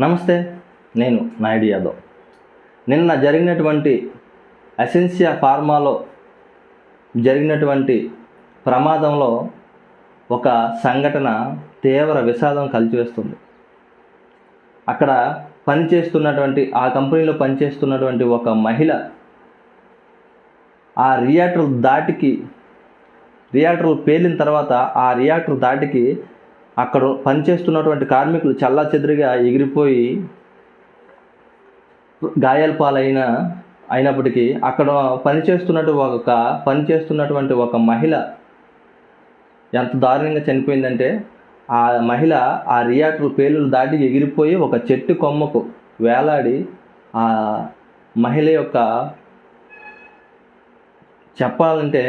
నమస్తే నేను నాయుడు యాదవ్. నిన్న జరిగినటువంటి అసెన్సియా ఫార్మాలో జరిగినటువంటి ప్రమాదంలో ఒక సంఘటన తీవ్ర విషాదం కలిచివేస్తుంది అక్కడ పనిచేస్తున్నటువంటి ఆ కంపెనీలో పనిచేస్తున్నటువంటి ఒక మహిళ ఆ రియాక్టర్ దాటికి రియాక్టర్ పేలిన తర్వాత ఆ రియాక్టర్ దాటికి అక్కడ పనిచేస్తున్నటువంటి కార్మికులు చల్లా చెదురుగా ఎగిరిపోయి గాయాల పాలైన అయినప్పటికీ అక్కడ పనిచేస్తున్నట్టు ఒక పనిచేస్తున్నటువంటి ఒక మహిళ ఎంత దారుణంగా చనిపోయిందంటే ఆ మహిళ ఆ రియాక్టర్ పేలులు దాటి ఎగిరిపోయి ఒక చెట్టు కొమ్మకు వేలాడి ఆ మహిళ యొక్క చెప్పాలంటే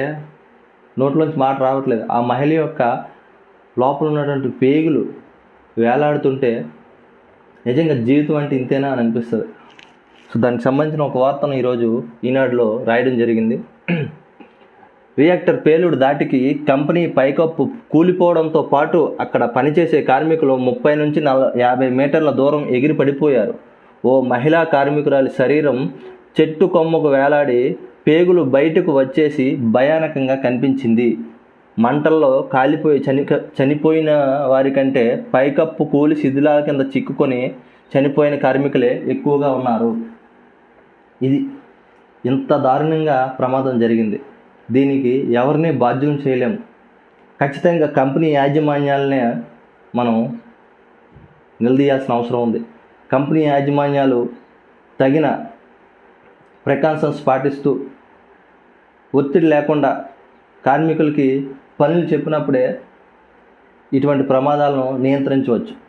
నోట్లోంచి మాట రావట్లేదు. ఆ మహిళ యొక్క లోపల ఉన్నటువంటి పేగులు వేలాడుతుంటే నిజంగా జీవితం అంటే ఇంతేనా అని అనిపిస్తుంది. సో దానికి సంబంధించిన ఒక వార్తను ఈరోజు ఈనాడులో రాయడం జరిగింది. రియాక్టర్ పేలుడు దాటికి కంపెనీ పైకప్పు కూలిపోవడంతో పాటు అక్కడ పనిచేసే కార్మికులు ముప్పై నుంచి నల యాభై మీటర్ల దూరం ఎగిరి పడిపోయారు ఓ మహిళా కార్మికురాలి శరీరం చెట్టు కొమ్మకు వేలాడి పేగులు బయటకు వచ్చేసి భయానకంగా కనిపించింది. మంటల్లో కాలిపోయి చని చనిపోయిన వారికంటే పైకప్పు కూలి శిథిలాల కింద చిక్కుకొని చనిపోయిన కార్మికులే ఎక్కువగా ఉన్నారు. ఇది ఇంత దారుణంగా ప్రమాదం జరిగింది. దీనికి ఎవరిని బాధ్యం చేయలేము ఖచ్చితంగా కంపెనీ యాజమాన్యాలనే మనం నిలదీయాల్సిన అవసరం ఉంది. కంపెనీ యాజమాన్యాలు తగిన ప్రికాషన్స్ పాటిస్తూ ఒత్తిడి లేకుండా కార్మికులకి పనులు చెప్పినప్పుడే ఇటువంటి ప్రమాదాలను నియంత్రించవచ్చు.